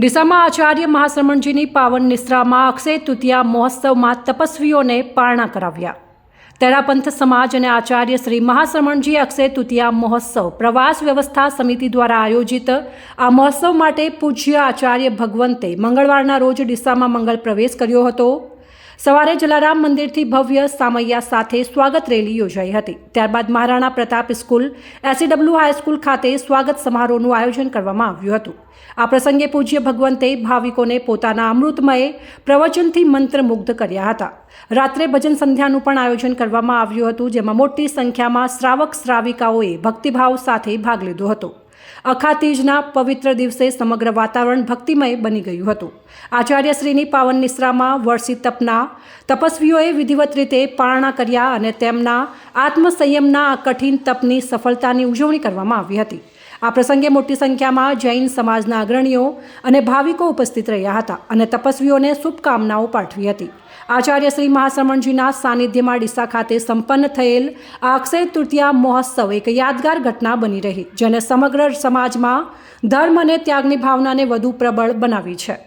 ડીસામાં આચાર્ય મહાશ્રમણજીની પાવન નિશ્રામાં અક્ષય તૃતીયા મહોત્સવમાં તપસ્વીઓને પારણા કરાવ્યા. તેરાપંથ સમાજ અને આચાર્ય શ્રી મહાશ્રમણજી અક્ષય તૃતીયા મહોત્સવ પ્રવાસ વ્યવસ્થા સમિતિ દ્વારા આયોજિત આ મહોત્સવ માટે પૂજ્ય આચાર્ય ભગવંતે મંગળવારના રોજ ડીસામાં મંગળ પ્રવેશ કર્યો હતો. સવારે જલારામ મંદિરથી ભવ્ય સામૈયા સાથે સ્વાગત રેલી યોજાઈ હતી. ત્યારબાદ Maharana Pratap school ACW high school ખાતે સ્વાગત સમારોહનું આયોજન કરવામાં આવ્યું હતું. આ પ્રસંગે પૂજ્ય ભગવંતે ભાવિકોને પોતાના અમૃતમય પ્રવચનથી મંત્રમુગ્ધ કર્યા હતા. રાત્રે ભજન સંધ્યાનું પણ આયોજન કરવામાં આવ્યું હતું, જેમાં મોટી સંખ્યામાં શ્રાવક શ્રાવિકાઓએ ભક્તિભાવ સાથે ભાગ લીધો હતો. અખાતીજના પવિત્ર દિવસે સમગ્ર વાતાવરણ ભક્તિમય બની ગયું હતું. આચાર્યશ્રીની પાવન નિશ્રામાં વર્ષી તપના તપસ્વીઓએ વિધિવત રીતે પારણા કર્યા અને તેમના આત્મસંયમના આ કઠિન તપની સફળતાની ઉજવણી કરવામાં આવી હતી. આ પ્રસંગે મોટી સંખ્યામાં જૈન સમાજના અગ્રણીઓ અને ભાવિકો ઉપસ્થિત રહ્યા હતા અને તપસ્વીઓને શુભકામનાઓ પાઠવી હતી. આચાર્ય શ્રી મહાશ્રમણજીના સાનિધ્યમાં ડીસા ખાતે સંપન્ન થયેલ આ અક્ષય તૃતીયા મહોત્સવ એક યાદગાર ઘટના બની રહી, જેને સમગ્ર સમાજમાં ધર્મ અને ત્યાગની ભાવનાને વધુ પ્રબળ બનાવી છે.